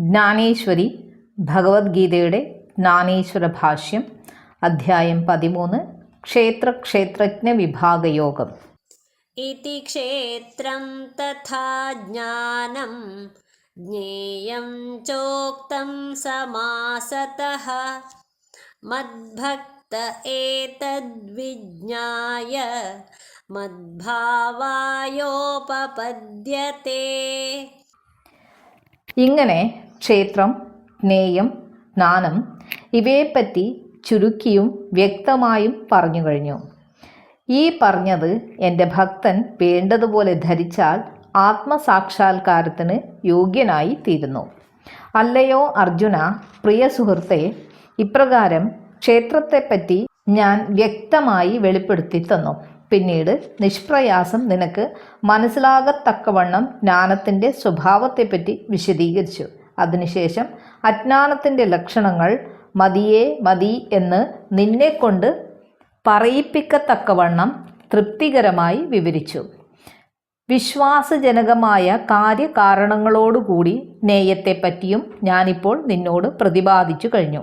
ജ്ഞാനേശ്വരി ഭഗവത്ഗീതയുടെ ജ്ഞാനേശ്വര ഭാഷ്യം അധ്യായം പതിമൂന്ന് ക്ഷേത്ര ക്ഷേത്രജ്ഞ വിഭാഗയോഗം. ഇതി ക്ഷേത്രം തഥാ ജ്ഞാനം ജ്ഞേയം ചോക്തം चोक्तं മദ്ഭക്ത ഏതദ്വിജ്ഞായ മദ്ഭാവായോപപദ്യത്തെ. ഇങ്ങനെ ക്ഷേത്രം ജ്ഞേയം ജ്ഞാനം ഇവയെപ്പറ്റി ചുരുക്കിയും വ്യക്തമായും പറഞ്ഞു കഴിഞ്ഞു. ഈ പറഞ്ഞത് എന്റെ ഭക്തൻ വേണ്ടതുപോലെ ധരിച്ചാൽ ആത്മസാക്ഷാത്കാരത്തിന് യോഗ്യനായി തീരുന്നു. അല്ലയോ അർജുന പ്രിയ സുഹൃത്തെ ഇപ്രകാരം ക്ഷേത്രത്തെപ്പറ്റി ഞാൻ വ്യക്തമായി വെളിപ്പെടുത്തി തന്നു. പിന്നീട് നിഷ്പ്രയാസം നിനക്ക് മനസ്സിലാകത്തക്കവണ്ണം ജ്ഞാനത്തിന്റെ സ്വഭാവത്തെപ്പറ്റി വിശദീകരിച്ചു. അതിനുശേഷം അജ്ഞാനത്തിന്റെ ലക്ഷണങ്ങൾ മതിയേ മതി എന്ന് നിന്നെക്കൊണ്ട് പറയിപ്പിക്കത്തക്കവണ്ണം തൃപ്തികരമായി വിവരിച്ചു. വിശ്വാസജനകമായ കാര്യകാരണങ്ങളോടുകൂടി നേയത്തെപ്പറ്റിയും ഞാനിപ്പോൾ നിന്നോട് പ്രതിപാദിച്ചു കഴിഞ്ഞു.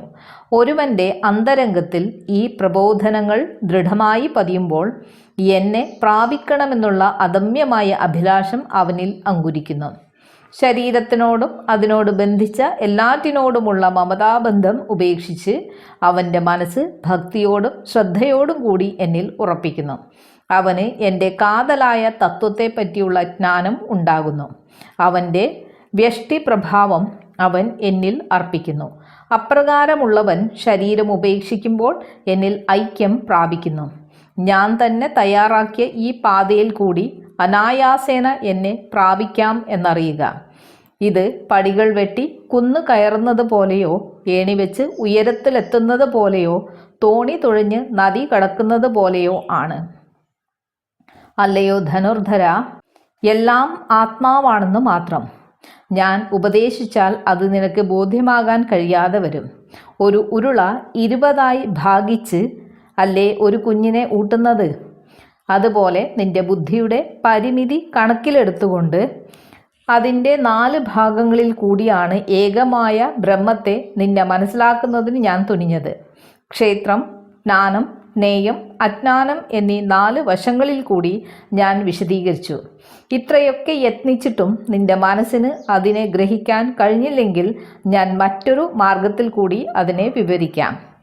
ഒരുവന്റെ അന്തരംഗത്തിൽ ഈ പ്രബോധനങ്ങൾ ദൃഢമായി പതിയുമ്പോൾ എന്നെ പ്രാപിക്കണമെന്നുള്ള അദമ്യമായ അഭിലാഷം അവനിൽ അങ്കുരിക്കുന്നു. ശരീരത്തിനോടും അതിനോട് ബന്ധിച്ച എല്ലാറ്റിനോടുമുള്ള മമതാബന്ധം ഉപേക്ഷിച്ച് അവന്റെ മനസ്സ് ഭക്തിയോടും ശ്രദ്ധയോടും കൂടി എന്നിൽ ഉറപ്പിക്കുന്നു. അവന് എന്റെ കാതലായ തത്വത്തെ പറ്റിയുള്ള ജ്ഞാനം ഉണ്ടാകുന്നു. അവന്റെ വ്യഷ്ടി പ്രഭാവം അവൻ എന്നിൽ അർപ്പിക്കുന്നു. അപ്രകാരമുള്ളവൻ ശരീരം ഉപേക്ഷിക്കുമ്പോൾ എന്നിൽ ഐക്യം പ്രാപിക്കുന്നു. ഞാൻ തന്നെ തയ്യാറാക്കിയ ഈ പാതയിൽ കൂടി അനായാസേന എന്നെ പ്രാപിക്കാം എന്നറിയുക. ഇത് പടികൾ വെട്ടി കുന്നു കയറുന്നത് പോലെയോ ഏണിവെച്ച് ഉയരത്തിലെത്തുന്നത് പോലെയോ തോണി തുഴഞ്ഞ് നദി കടക്കുന്നത് പോലെയോ ആണ്. അല്ലയോ ധനുർധര എല്ലാം ആത്മാവാണെന്ന് മാത്രം. ഞാൻ ഉപദേശിച്ചാൽ അത് നിനക്ക് ബോധ്യമാകാൻ കഴിയാതെ വരും. ഒരു ഉരുള ഇരുപതായി ഭാഗിച്ച് അല്ലേ ഒരു കുഞ്ഞിനെ ഊട്ടുന്നത്? അതുപോലെ നിന്റെ ബുദ്ധിയുടെ പരിമിതി കണക്കിലെടുത്തുകൊണ്ട് അതിന്റെ നാല് ഭാഗങ്ങളിൽ കൂടിയാണ് ഏകമായ ബ്രഹ്മത്തെ നിന്നെ മനസ്സിലാക്കുന്നതിന് ഞാൻ തുനിഞ്ഞത്. ക്ഷേത്രം ജ്ഞാനം നേയം അജ്ഞാനം എന്നീ നാല് വശങ്ങളിൽ കൂടി ഞാൻ വിശദീകരിച്ചു. ഇത്രയൊക്കെ യത്നിച്ചിട്ടും നിന്റെ മനസ്സിന് അതിനെ ഗ്രഹിക്കാൻ കഴിഞ്ഞില്ലെങ്കിൽ ഞാൻ മറ്റൊരു മാർഗത്തിൽ കൂടി അതിനെ വിവരിക്കാം.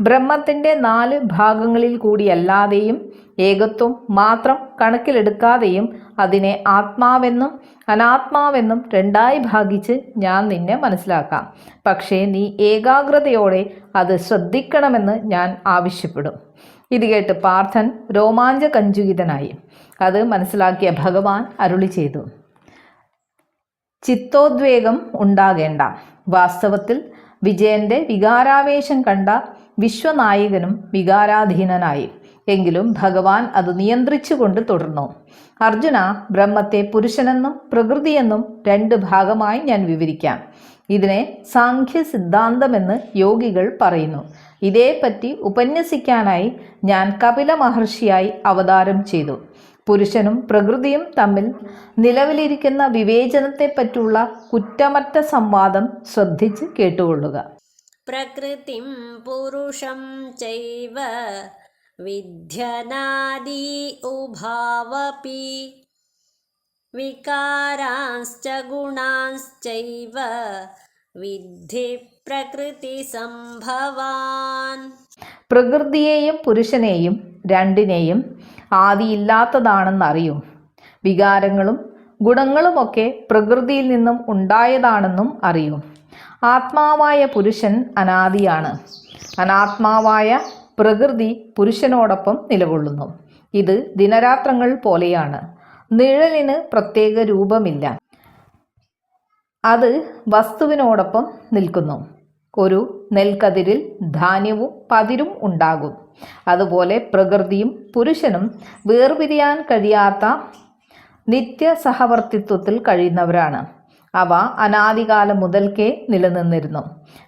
ബ്രഹ്മത്തിന്റെ നാല് ഭാഗങ്ങളിൽ കൂടിയല്ലാതെയും ഏകത്വം മാത്രം കണക്കിലെടുക്കാതെയും അതിനെ ആത്മാവെന്നും അനാത്മാവെന്നും രണ്ടായി ഭാഗിച്ച് ഞാൻ നിന്നെ മനസ്സിലാക്കാം. പക്ഷേ നീ ഏകാഗ്രതയോടെ അത് ശ്രദ്ധിക്കണമെന്ന് ഞാൻ ആവശ്യപ്പെടും. ഇത് കേട്ട് പാർത്ഥൻ രോമാഞ്ച രോമാഞ്ചകഞ്ചുകിതനായി അത് മനസ്സിലാക്കിയ ഭഗവാൻ അരുളി ചെയ്തു. ചിത്തോദ്വേഗം ഉണ്ടാകേണ്ട. വാസ്തവത്തിൽ വിജയന്റെ വികാരാവേശം കണ്ട വിശ്വനായകനും വികാരാധീനനായി. എങ്കിലും ഭഗവാൻ അത് നിയന്ത്രിച്ചുകൊണ്ട് തുടർന്നു. അർജുന ബ്രഹ്മത്തെ പുരുഷനെന്നും പ്രകൃതിയെന്നും രണ്ട് ഭാഗമായി ഞാൻ വിവരിക്കാം. ഇതിനെ സാഖ്യ സിദ്ധാന്തമെന്ന് യോഗികൾ പറയുന്നു. ഇതേപ്പറ്റി ഉപന്യസിക്കാനായി ഞാൻ കപില മഹർഷിയായി അവതാരം ചെയ്തു. പുരുഷനും പ്രകൃതിയും തമ്മിൽ നിലവിലിരിക്കുന്ന വിവേചനത്തെപ്പറ്റിയുള്ള കുറ്റമറ്റ സംവാദം ശ്രദ്ധിച്ച് കേട്ടുകൊള്ളുക. പ്രകൃതിം പുരുഷം ചൈവ വിധ്യനാദി ഉഭാവപി. വികാരാശ്ച ഗുണാശ്ചൈവ വിദ്ധി പ്രകൃതി സംഭവാൻ. പ്രകൃതിയെയും പുരുഷനെയും രണ്ടിനെയും ആദിയില്ലാത്തതാണെന്നറിയും. വികാരങ്ങളും ഗുണങ്ങളുമൊക്കെ പ്രകൃതിയിൽ നിന്നും ഉണ്ടായതാണെന്നും അറിയും. ആത്മാവായ പുരുഷൻ അനാദിയാണ്. അനാത്മാവായ പ്രകൃതി പുരുഷനോടൊപ്പം നിലകൊള്ളുന്നു. ഇത് ദിനരാത്രങ്ങൾ പോലെയാണ്. നിഴലിന് പ്രത്യേക രൂപമില്ല. അത് വസ്തുവിനോടൊപ്പം നിൽക്കുന്നു. ഒരു നെൽക്കതിരിൽ ധാന്യവും പതിരും ഉണ്ടാകും. അതുപോലെ പ്രകൃതിയും പുരുഷനും വേർപിരിയാൻ കഴിയാത്ത നിത്യ സഹവർത്തിത്വത്തിൽ കഴിയുന്നവരാണ്. അവ അനാദികാലം മുതൽക്കേ നിലനിന്നിരുന്നു.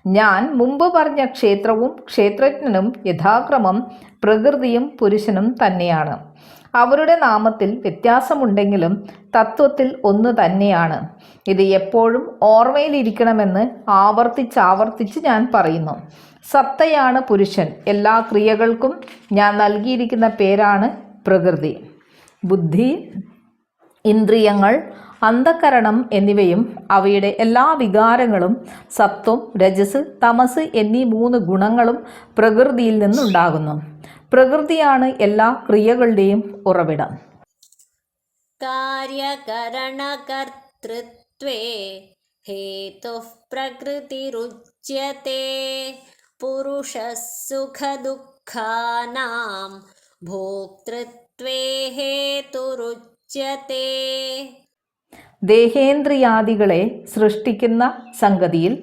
ഞാൻ മുമ്പ് പറഞ്ഞ ക്ഷേത്രവും ക്ഷേത്രജ്ഞനും യഥാക്രമം പ്രകൃതിയും പുരുഷനും തന്നെയാണ്. അവരുടെ നാമത്തിൽ വ്യത്യാസമുണ്ടെങ്കിലും തത്വത്തിൽ ഒന്ന് തന്നെയാണ്. ഇത് എപ്പോഴും ഓർമ്മയിലിരിക്കണമെന്ന് ആവർത്തിച്ചാവർത്തിച്ച് ഞാൻ പറയുന്നു. സത്തയാണ് പുരുഷൻ. എല്ലാ ക്രിയകൾക്കും ഞാൻ നൽകിയിരിക്കുന്ന പേരാണ് പ്രകൃതി. ബുദ്ധി ഇന്ദ്രിയങ്ങൾ അന്ധകരണം എന്നിവയും അവയുടെ എല്ലാ വികാരങ്ങളും സത്വം രജസ് തമസ് എന്നീ മൂന്ന് ഗുണങ്ങളും പ്രകൃതിയിൽ നിന്നുണ്ടാകുന്നു. പ്രകൃതിയാണ് എല്ലാ ക്രിയകളുടെയും ഉറവിടം. കാര്യകരണകർത്തൃത്വേ ഹേതു പ്രകൃതിരുച്യത്തെ പുരുഷ സുഖദുഃഖാനാം ഭോക്തൃത്വേ ഹേതുരുച്യത്തെ ദേഹേന്ദ്രിയാദികളെ സൃഷ്ടിക്കുന്ന സംഗതിയിൽ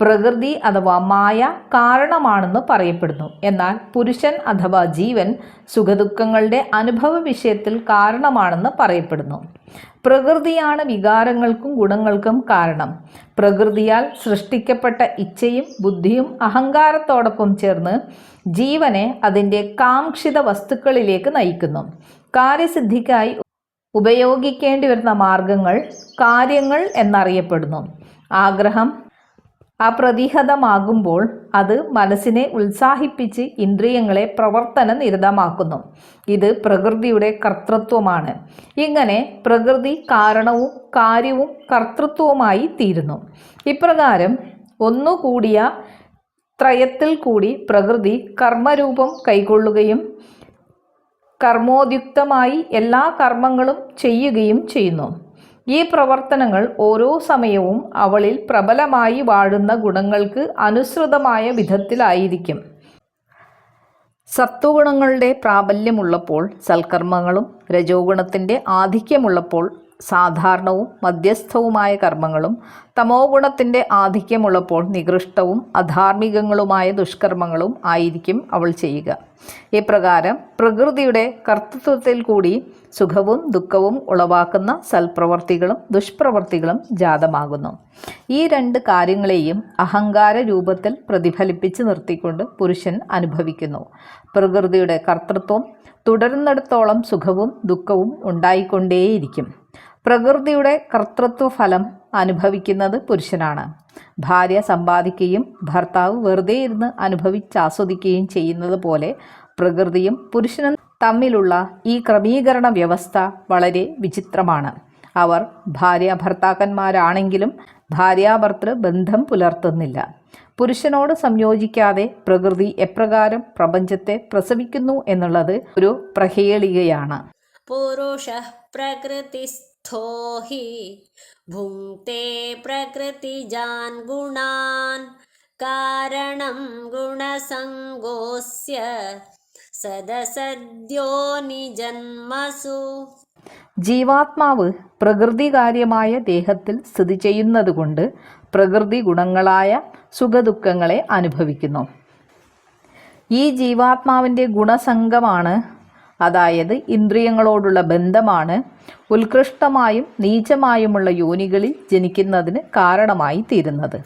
പ്രകൃതി അഥവാ മായ കാരണമാണെന്ന് പറയപ്പെടുന്നു. എന്നാൽ പുരുഷൻ അഥവാ ജീവൻ സുഖദുഃഖങ്ങളുടെ അനുഭവ വിഷയത്തിൽ കാരണമാണെന്ന് പറയപ്പെടുന്നു. പ്രകൃതിയാണ് വികാരങ്ങൾക്കും ഗുണങ്ങൾക്കും കാരണം. പ്രകൃതിയാൽ സൃഷ്ടിക്കപ്പെട്ട ഇച്ഛയും ബുദ്ധിയും അഹങ്കാരത്തോടൊപ്പം ചേർന്ന് ജീവനെ അതിന്റെ കാംക്ഷിത വസ്തുക്കളിലേക്ക് നയിക്കുന്നു. കാര്യസിദ്ധിക്കായി ഉപയോഗിക്കേണ്ടി വരുന്ന മാർഗങ്ങൾ കാര്യങ്ങൾ എന്നറിയപ്പെടുന്നു. ആഗ്രഹം അപ്രതിഹതമാകുമ്പോൾ അത് മനസ്സിനെ ഉത്സാഹിപ്പിച്ച് ഇന്ദ്രിയങ്ങളെ പ്രവർത്തന നിരതമാക്കുന്നു ഇത് പ്രകൃതിയുടെ കർത്തൃത്വമാണ്. ഇങ്ങനെ പ്രകൃതി കാരണവും കാര്യവും കർത്തൃത്വവുമായി തീരുന്നു. ഇപ്രകാരം ഒന്നുകൂടിയ ത്രയത്തിൽ കൂടി പ്രകൃതി കർമ്മരൂപം കൈക്കൊള്ളുകയും കർമ്മോദ്യുക്തമായി എല്ലാ കർമ്മങ്ങളും ചെയ്യുകയും ചെയ്യുന്നു. ഈ പ്രവർത്തനങ്ങൾ ഓരോ സമയവും അവളിൽ പ്രബലമായി വാഴുന്ന ഗുണങ്ങൾക്ക് അനുസൃതമായ വിധത്തിലായിരിക്കും. സത്വഗുണങ്ങളുടെ പ്രാബല്യമുള്ളപ്പോൾ സൽക്കർമ്മങ്ങളും രജോഗുണത്തിന്റെ ആധിക്യമുള്ളപ്പോൾ സാധാരണവും മധ്യസ്ഥവുമായ കർമ്മങ്ങളും തമോ ഗുണത്തിന്റെ ആധിക്യമുള്ളപ്പോൾ നികൃഷ്ടവും അധാർമികങ്ങളുമായ ദുഷ്കർമ്മങ്ങളും ആയിരിക്കും അവൾ ചെയ്യുക. ഇപ്രകാരം പ്രകൃതിയുടെ കർത്തൃത്വത്തിൽ കൂടി സുഖവും ദുഃഖവും ഉളവാക്കുന്ന സൽപ്രവർത്തികളും ദുഷ്പ്രവർത്തികളും ജാതമാകുന്നു. ഈ രണ്ട് കാര്യങ്ങളെയും അഹങ്കാര രൂപത്തിൽ പ്രതിഫലിപ്പിച്ച് നിർത്തിക്കൊണ്ട് പുരുഷൻ അനുഭവിക്കുന്നു. പ്രകൃതിയുടെ കർത്തൃത്വം തുടരുന്നിടത്തോളം സുഖവും ദുഃഖവും ഉണ്ടായിക്കൊണ്ടേയിരിക്കും. പ്രകൃതിയുടെ കർത്തൃത്വ ഫലം അനുഭവിക്കുന്നത് പുരുഷനാണ്. ഭാര്യ സമ്പാദിക്കുകയും ഭർത്താവ് വെറുതെ ഇരുന്ന് അനുഭവിച്ചാസ്വദിക്കുകയും ചെയ്യുന്നത് പോലെ പ്രകൃതിയും പുരുഷനും തമ്മിലുള്ള ഈ ക്രമീകരണ വ്യവസ്ഥ വളരെ വിചിത്രമാണ്. അവർ ഭാര്യ ഭർത്താക്കന്മാരാണെങ്കിലും ഭാര്യാഭർത്തൃ ബന്ധം പുലർത്തുന്നില്ല. പുരുഷനോട് സംയോജിക്കാതെ പ്രകൃതി എപ്രകാരം പ്രപഞ്ചത്തെ പ്രസവിക്കുന്നു എന്നുള്ളത് ഒരു പ്രഹേളികയാണ്. പുരുഷ പ്രകൃതി प्रकृतिस्थो हि भुङ्क्ते प्रकृतिजान् गुणान् कारणं गुणसङ्गोऽस्य सदसद्यो निजन्मसु ജീവാത്മാവ് പ്രകൃതികാര്യമായ ദേഹത്തിൽ സ്ഥിതി ചെയ്യുന്നതുകൊണ്ട് പ്രകൃതി ഗുണങ്ങളായ സുഖദുഃഖങ്ങളെ അനുഭവിക്കുന്നു ഈ ജീവാത്മാവിൻ്റെ ഗുണസംഘമാണ് അതായത് ഇന്ദ്രിയങ്ങളോടുള്ള ബന്ധമാണ് ഉത്കൃഷ്ടമായും നീചമായുമുള്ള യോനികളിൽ ജനിക്കുന്നതിന് കാരണമായി തീരുന്നത്.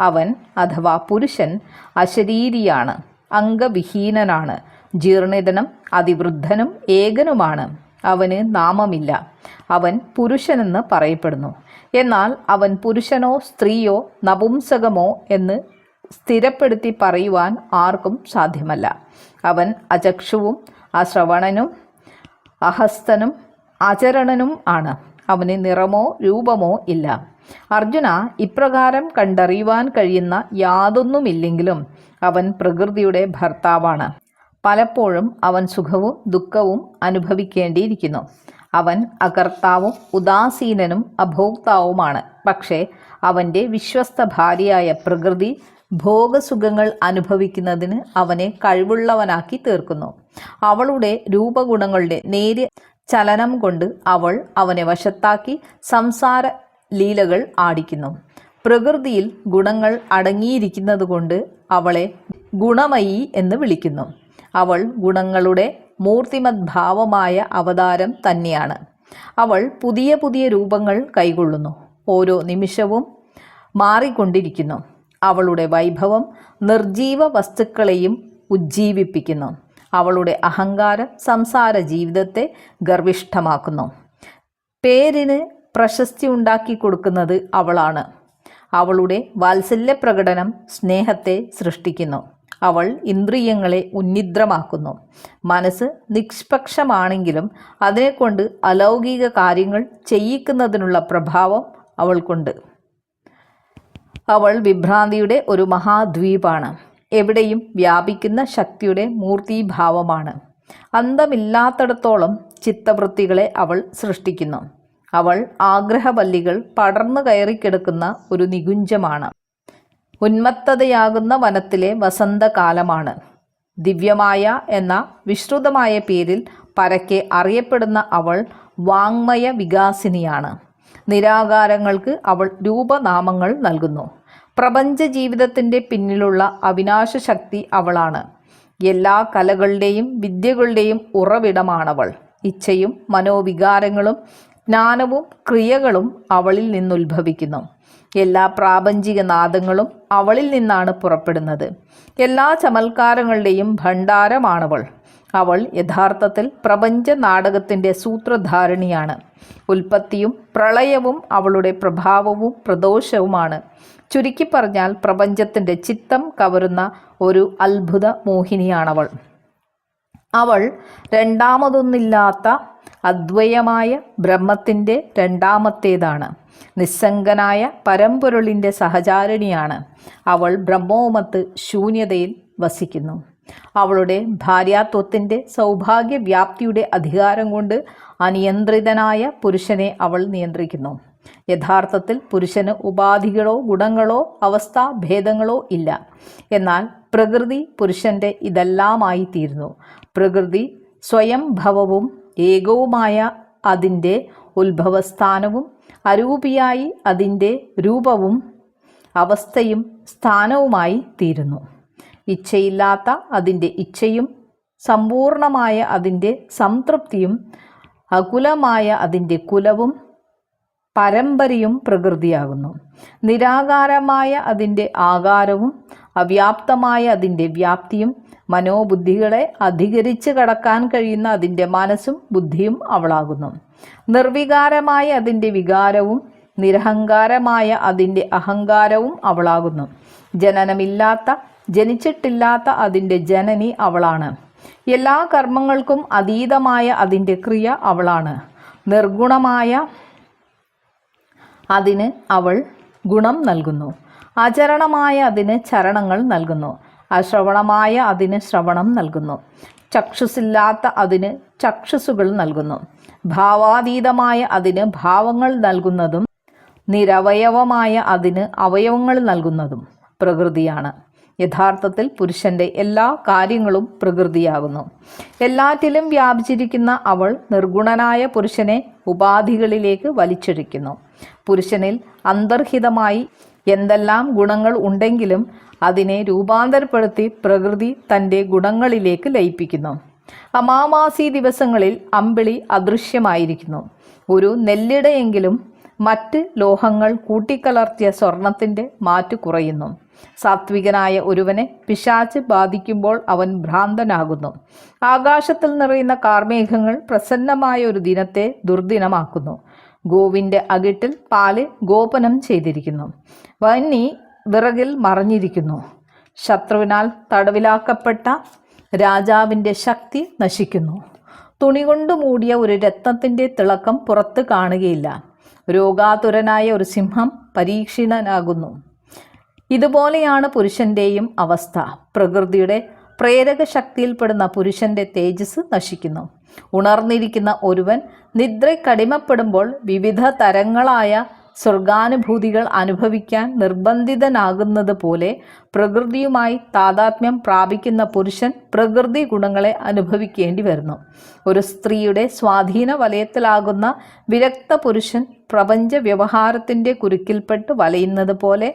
അവൻ അഥവാ പുരുഷൻ അശരീരിയാണ് അംഗവിഹീനനാണ് ജീർണിതനും അതിവൃദ്ധനും ഏകനുമാണ്. അവന് നാമമില്ല. അവൻ പുരുഷനെന്ന് പറയപ്പെടുന്നു. എന്നാൽ അവൻ പുരുഷനോ സ്ത്രീയോ നപുംസകമോ എന്ന് സ്ഥിരപ്പെടുത്തി പറയുവാൻ ആർക്കും സാധ്യമല്ല. അവൻ അചക്ഷുവും അശ്രവണനും അഹസ്തനും അചരണനും ആണ്. അവന് നിറമോ രൂപമോ ഇല്ല. അർജുന ഇപ്രകാരം കണ്ടറിയുവാൻ കഴിയുന്ന യാതൊന്നുമില്ലെങ്കിലും അവൻ പ്രകൃതിയുടെ ഭർത്താവാണ്. പലപ്പോഴും അവൻ സുഖവും ദുഃഖവും അനുഭവിക്കേണ്ടിയിരിക്കുന്നു. അവൻ അകർത്താവും ഉദാസീനനും അഭോക്താവുമാണ്. പക്ഷേ അവന്റെ വിശ്വസ്ത ഭാര്യയായ പ്രകൃതി ഭോഗസുഖങ്ങൾ അനുഭവിക്കുന്നതിന് അവനെ കഴിവുള്ളവനാക്കി തീർക്കുന്നു. അവളുടെ രൂപഗുണങ്ങളുടെ നേരിയ ചലനം കൊണ്ട് അവൾ അവനെ വശത്താക്കി സംസാര ലീലകൾ ആടിക്കുന്നു. പ്രകൃതിയിൽ ഗുണങ്ങൾ അടങ്ങിയിരിക്കുന്നതുകൊണ്ട് അവളെ ഗുണമയി എന്ന് വിളിക്കുന്നു. അവൾ ഗുണങ്ങളുടെ മൂർത്തിമത് ഭാവമായ അവതാരം തന്നെയാണ്. അവൾ പുതിയ പുതിയ രൂപങ്ങൾ കൈകൊള്ളുന്നു. ഓരോ നിമിഷവും മാറിക്കൊണ്ടിരിക്കുന്നു. അവളുടെ വൈഭവം നിർജീവ വസ്തുക്കളെയും ഉജ്ജീവിപ്പിക്കുന്നു. അവളുടെ അഹങ്കാരം സംസാര ജീവിതത്തെ ഗർവിഷ്ഠമാക്കുന്നു. പേരിന് പ്രശസ്തി ഉണ്ടാക്കി കൊടുക്കുന്നത് അവളാണ്. അവളുടെ വാത്സല്യ പ്രകടനം സ്നേഹത്തെ സൃഷ്ടിക്കുന്നു. അവൾ ഇന്ദ്രിയങ്ങളെ ഉന്നിദ്രമാക്കുന്നു. മനസ്സ് നിഷ്പക്ഷമാണെങ്കിലും അതിനെക്കൊണ്ട് അലൗകിക കാര്യങ്ങൾ ചെയ്യിക്കുന്നതിനുള്ള പ്രഭാവം അവൾക്കുണ്ട്. അവൾ വിഭ്രാന്തിയുടെ ഒരു മഹാദ്വീപാണ്. എവിടെയും വ്യാപിക്കുന്ന ശക്തിയുടെ മൂർത്തീഭാവമാണ്. അന്തമില്ലാത്തിടത്തോളം ചിത്തവൃത്തികളെ അവൾ സൃഷ്ടിക്കുന്നു. അവൾ ആഗ്രഹവല്ലികൾ പടർന്നു കയറിക്കിടക്കുന്ന ഒരു നികുഞ്ചമാണ്. ഉന്മത്തതയാകുന്ന വനത്തിലെ വസന്തകാലമാണ്. ദിവ്യമായ എന്ന വിശ്രുതമായ പേരിൽ പരക്കെ അറിയപ്പെടുന്ന അവൾ വാങ്മയ വികാസിനിയാണ്. നിരാകാരങ്ങൾക്ക് അവൾ രൂപനാമങ്ങൾ നൽകുന്നു. പ്രപഞ്ച ജീവിതത്തിന്റെ പിന്നിലുള്ള അവിനാശ ശക്തി അവളാണ്. എല്ലാ കലകളുടെയും വിദ്യകളുടെയും ഉറവിടമാണവൾ. ഇച്ഛയും മനോവികാരങ്ങളും ജ്ഞാനവും ക്രിയകളും അവളിൽ നിന്നുത്ഭവിക്കുന്നു. എല്ലാ പ്രാപഞ്ചിക നാദങ്ങളും അവളിൽ നിന്നാണ് പുറപ്പെടുന്നത്. എല്ലാ ചമൽക്കാരങ്ങളുടെയും ഭണ്ഡാരമാണവൾ. അവൾ യഥാർത്ഥത്തിൽ പ്രപഞ്ച നാടകത്തിന്റെ സൂത്രധാരണിയാണ്. ഉൽപ്പത്തിയും പ്രളയവും അവളുടെ പ്രഭാവവും പ്രദോഷവുമാണ്. ചുരുക്കി പറഞ്ഞാൽ പ്രപഞ്ചത്തിന്റെ ചിത്തം കവരുന്ന ഒരു അത്ഭുത മോഹിനിയാണവൾ. അവൾ രണ്ടാമതൊന്നില്ലാത്ത അദ്വയമായ ബ്രഹ്മത്തിന്റെ രണ്ടാമത്തേതാണ്. നിസ്സംഗനായ പരമ്പൊരുളിന്റെ സഹചാരിണിയാണ്. അവൾ ബ്രഹ്മോമത്ത് ശൂന്യതയിൽ വസിക്കുന്നു. അവളുടെ ഭാര്യാത്വത്തിന്റെ സൗഭാഗ്യവ്യാപ്തിയുടെ അധികാരം കൊണ്ട് അനിയന്ത്രിതനായ പുരുഷനെ അവൾ നിയന്ത്രിക്കുന്നു. യഥാർത്ഥത്തിൽ പുരുഷന് ഉപാധികളോ ഗുണങ്ങളോ അവസ്ഥാഭേദങ്ങളോ ഇല്ല. എന്നാൽ പ്രകൃതി പുരുഷന്റെ ഇതെല്ലാമായി തീരുന്നു. പ്രകൃതി സ്വയം ഭവവും ഏകവുമായ അതിന്റെ ഉത്ഭവസ്ഥാനവും അരൂപിയായി അതിന്റെ രൂപവും അവസ്ഥയും സ്ഥാനവുമായി തീരുന്നു. ഇച്ഛയില്ലാത്ത അതിന്റെ ഇച്ഛയും സമ്പൂർണമായ അതിന്റെ സംതൃപ്തിയും അകുലമായ അതിന്റെ കുലവും പരമ്പരയും പ്രകൃതിയാകുന്നു. നിരാകാരമായ അതിന്റെ ആകാരവും അവ്യാപ്തമായ അതിന്റെ വ്യാപ്തിയും മനോബുദ്ധികളെ അധികരിച്ച് കടക്കാൻ കഴിയുന്ന അതിന്റെ മനസ്സും ബുദ്ധിയും അവളാകുന്നു. നിർവികാരമായ അതിന്റെ വികാരവും നിരഹങ്കാരമായ അതിന്റെ അഹങ്കാരവും അവളാകുന്നു. ജനനമില്ലാത്ത ജനിച്ചിട്ടില്ലാത്ത അതിന്റെ ജനനി അവളാണ്. എല്ലാ കർമ്മങ്ങൾക്കും അതീതമായ അതിന്റെ ക്രിയ അവളാണ്. നിർഗുണമായ അതിന് അവൾ ഗുണം നൽകുന്നു. അചരണമായ അതിന് ചരണങ്ങൾ നൽകുന്നു. അശ്രവണമായ അതിന് ശ്രവണം നൽകുന്നു. ചക്ഷുസില്ലാത്ത അതിന് ചക്ഷുസുകൾ നൽകുന്നു. ഭാവാതീതമായ അതിന് ഭാവങ്ങൾ നൽകുന്നതും നിരവയവമായ അതിന് അവയവങ്ങൾ നൽകുന്നതും പ്രകൃതിയാണ്. യഥാർത്ഥത്തിൽ പുരുഷന്റെ എല്ലാ കാര്യങ്ങളും പ്രകൃതിയാകുന്നു. എല്ലാറ്റിലും വ്യാപിച്ചിരിക്കുന്ന അവൾ നിർഗുണനായ പുരുഷനെ ഉപാധികളിലേക്ക് വലിച്ചൊഴിക്കുന്നു. പുരുഷനിൽ അന്തർഹിതമായി എന്തെല്ലാം ഗുണങ്ങൾ ഉണ്ടെങ്കിലും അതിനെ രൂപാന്തരപ്പെടുത്തി പ്രകൃതി തന്റെ ഗുണങ്ങളിലേക്ക് ലയിപ്പിക്കുന്നു. അമാവാസി ദിവസങ്ങളിൽ അമ്പിളി അദൃശ്യമായിരിക്കുന്നു. ഒരു നെല്ലിടയെങ്കിലും മറ്റ് ലോഹങ്ങൾ കൂട്ടിക്കലർത്തിയ സ്വർണത്തിന്റെ മാറ്റ് കുറയുന്നു. സാത്വികനായ ഒരുവനെ പിശാച്ച് ബാധിക്കുമ്പോൾ അവൻ ഭ്രാന്തനാകുന്നു. ആകാശത്തിൽ നിറയുന്ന കാർമേഘങ്ങൾ പ്രസന്നമായ ഒരു ദിനത്തെ ദുർദിനമാക്കുന്നു. ഗോവിന്റെ അകിട്ടിൽ പാൽ ഗോപനം ചെയ്തിരിക്കുന്നു. വന്നി വിറകിൽ മറഞ്ഞിരിക്കുന്നു. ശത്രുവിനാൽ തടവിലാക്കപ്പെട്ട രാജാവിന്റെ ശക്തി നശിക്കുന്നു. തുണി കൊണ്ട് മൂടിയ ഒരു രത്നത്തിന്റെ തിളക്കം പുറത്ത് കാണുകയില്ല. രോഗാതുരനായ ഒരു സിംഹം പരീക്ഷീണനാകുന്നു. ഇതുപോലെയാണ് പുരുഷന്റെയും അവസ്ഥ. പ്രകൃതിയുടെ പ്രേരക ശക്തിയിൽപ്പെടുന്ന പുരുഷന്റെ തേജസ് നശിക്കുന്നു. ഉണർന്നിരിക്കുന്ന ഒരുവൻ നിദ്രക്കടിമപ്പെടുമ്പോൾ വിവിധ തരങ്ങളായ സ്വർഗാനുഭൂതികൾ അനുഭവിക്കാൻ നിർബന്ധിതനാകുന്നത് പോലെ പ്രകൃതിയുമായി താതാത്മ്യം പ്രാപിക്കുന്ന പുരുഷൻ പ്രകൃതി ഗുണങ്ങളെ അനുഭവിക്കേണ്ടി വരുന്നു. ഒരു സ്ത്രീയുടെ സ്വാധീന വലയത്തിലാകുന്ന വിരക്ത പുരുഷൻ പ്രപഞ്ച വ്യവഹാരത്തിന്റെ കുരുക്കിൽപ്പെട്ട് വലയുന്നത് പോലെ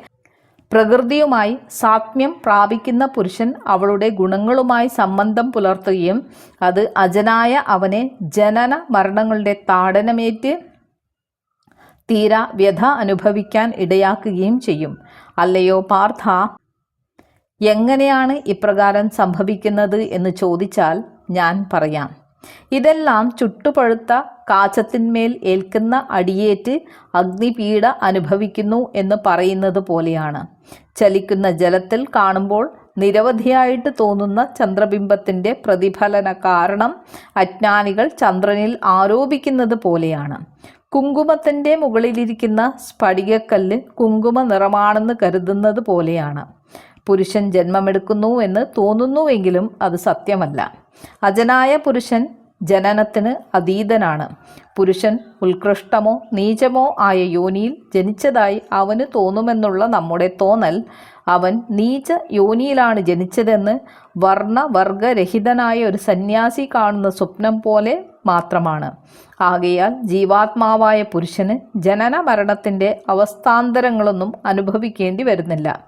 പ്രകൃതിയുമായി സാത്മ്യം പ്രാപിക്കുന്ന പുരുഷൻ അവളുടെ ഗുണങ്ങളുമായി സംബന്ധം പുലർത്തുകയും അത് അജനായ അവനെ ജനന മരണങ്ങളുടെ താടനമേറ്റ് തീരാ വ്യഥ അനുഭവിക്കാൻ ഇടയാക്കുകയും ചെയ്യും. അല്ലയോ പാർത്ഥ എങ്ങനെയാണ് ഇപ്രകാരം സംഭവിക്കുന്നത് എന്ന് ചോദിച്ചാൽ ഞാൻ പറയാം. ഇതെല്ലാം ചുട്ടുപഴുത്ത കാച്ചത്തിന്മേൽ ഏൽക്കുന്ന അടിയേറ്റ് അഗ്നിപീഡ അനുഭവിക്കുന്നു എന്ന് പറയുന്നത് പോലെയാണ്. ചലിക്കുന്ന ജലത്തിൽ കാണുമ്പോൾ നിരവധിയായിട്ട് തോന്നുന്ന ചന്ദ്രബിംബത്തിന്റെ പ്രതിഫലന കാരണം അജ്ഞാനികൾ ചന്ദ്രനിൽ ആരോപിക്കുന്നത് പോലെയാണ്. കുങ്കുമത്തിന്റെ മുകളിലിരിക്കുന്ന സ്ഫടികക്കല്ല് കുങ്കുമ നിറമാണെന്ന് കരുതുന്നത് പോലെയാണ്. പുരുഷൻ ജന്മമെടുക്കുന്നു എന്ന് തോന്നുന്നുവെങ്കിലും അത് സത്യമല്ല. അജനായ പുരുഷൻ ജനനത്തിന് അതീതനാണ്. പുരുഷൻ ഉത്കൃഷ്ടമോ നീചമോ ആയ യോനിയിൽ ജനിച്ചതായി അവന് തോന്നുമെന്നുള്ള നമ്മുടെ തോന്നൽ. അവൻ നീച യോനിയിലാണ് ജനിച്ചതെന്ന് വർണവർഗരഹിതനായ ഒരു സന്യാസി കാണുന്ന സ്വപ്നം പോലെ മാത്രമാണ്. ആകയാൽ ജീവാത്മാവായ പുരുഷന് ജനന മരണത്തിന്റെ അവസ്ഥാന്തരങ്ങളൊന്നും അനുഭവിക്കേണ്ടി വരുന്നില്ല.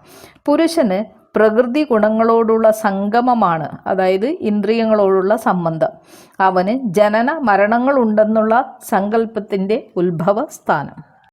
പുരുഷന് പ്രകൃതി ഗുണങ്ങളോടുള്ള സംഗമമാണ് അതായത് ഇന്ദ്രിയങ്ങളോടുള്ള സംബന്ധം. അവന് ജനന മരണങ്ങളുണ്ടെന്നുള്ള സങ്കല്പത്തിന്റെ ഉത്ഭവ സ്ഥാനം